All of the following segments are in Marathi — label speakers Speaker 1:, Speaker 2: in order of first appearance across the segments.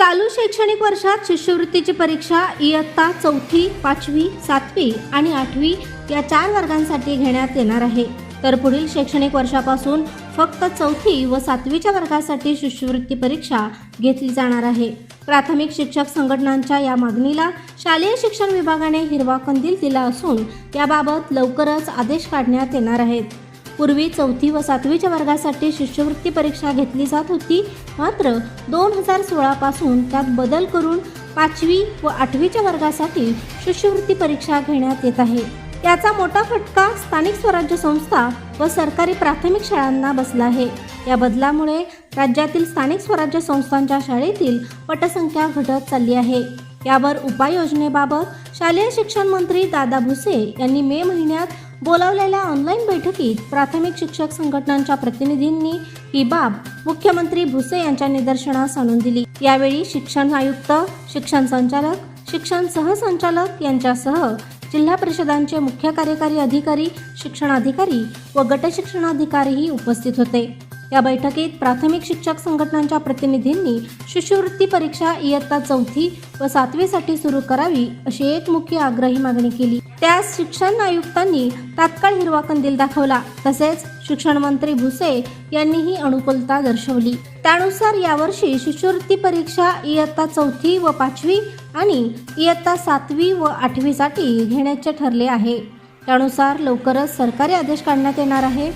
Speaker 1: चालू शैक्षणिक वर्षात शिष्यवृत्तीची परीक्षा इयत्ता चौथी पाचवी सातवी आणि आठवी या चार वर्गांसाठी घेण्यात येणार आहे. तर पुढील शैक्षणिक वर्षापासून फक्त चौथी व सातवीच्या वर्गासाठी शिष्यवृत्ती परीक्षा घेतली जाणार आहे. प्राथमिक शिक्षक संघटनांच्या या मागणीला शालेय शिक्षण विभागाने हिरवा कंदील दिला असून याबाबत लवकरच आदेश काढण्यात येणार आहेत. पूर्वी चौथी व सातवीच्या वर्गासाठी शिष्यवृत्ती परीक्षा घेतली जात होती. मात्र दोन हजार सोळापासून त्यात बदल करून पाचवी व आठवीच्या वर्गासाठी शिष्यवृत्ती परीक्षा घेण्यात येत आहे. याचा मोठा फटका स्थानिक स्वराज्य संस्था व सरकारी प्राथमिक शाळांना बसला आहे. या बदलामुळे राज्यातील स्थानिक स्वराज्य संस्थांच्या शाळेतील पटसंख्या घटत चालली आहे. यावर उपाययोजनेबाबत शालेय शिक्षण मंत्री दादा भुसे यांनी मे महिन्यात बोलावलेल्या ऑनलाईन बैठकीत प्राथमिक शिक्षक संघटनांच्या प्रतिनिधींनी ही बाब मुख्यमंत्री भुसे यांच्या निदर्शनास आणून दिली. यावेळी शिक्षण आयुक्त शिक्षण संचालक शिक्षण सहसंचालक यांच्यासह जिल्हा परिषदांचे मुख्य कार्यकारी अधिकारी शिक्षणाधिकारी व गटशिक्षणाधिकारीही उपस्थित होते. या बैठकीत प्राथमिक शिक्षक संघटनांच्या प्रतिनिधींनी शिष्यवृत्ती परीक्षा इयत्ता चौथी व सातवीसाठी सुरू करावी अशी एक मुख्य आग्रही मागणी केली. त्यास शिक्षण आयुक्तांनी तात्काळ हिरवा कंदील दाखवला. तसेच शिक्षण मंत्री भुसे यांनीही अनुकूलता दर्शवली. त्यानुसार यावर्षी शिष्यवृत्ती परीक्षा इयत्ता चौथी व पाचवी आणि इयत्ता सातवी व आठवीसाठी घेण्याचे ठरले आहे. त्यानुसार लवकरच सरकारी आदेश काढण्यात येणार आहे.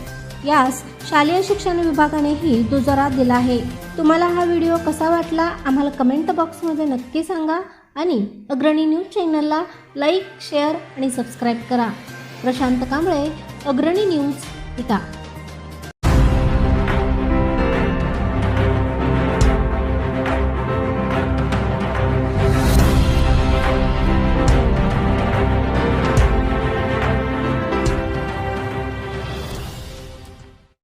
Speaker 1: यास शालेय शिक्षण विभागानेही दुजोरा दिला आहे. तुम्हाला हा व्हिडिओ कसा वाटला? आम्हाला कमेंट बॉक्समध्ये नक्की सांगा आणि अग्रणी न्यूज चॅनलला लाईक शेअर आणि सबस्क्राईब करा. प्रशांत कांबळे अग्रणी न्यूज इटा.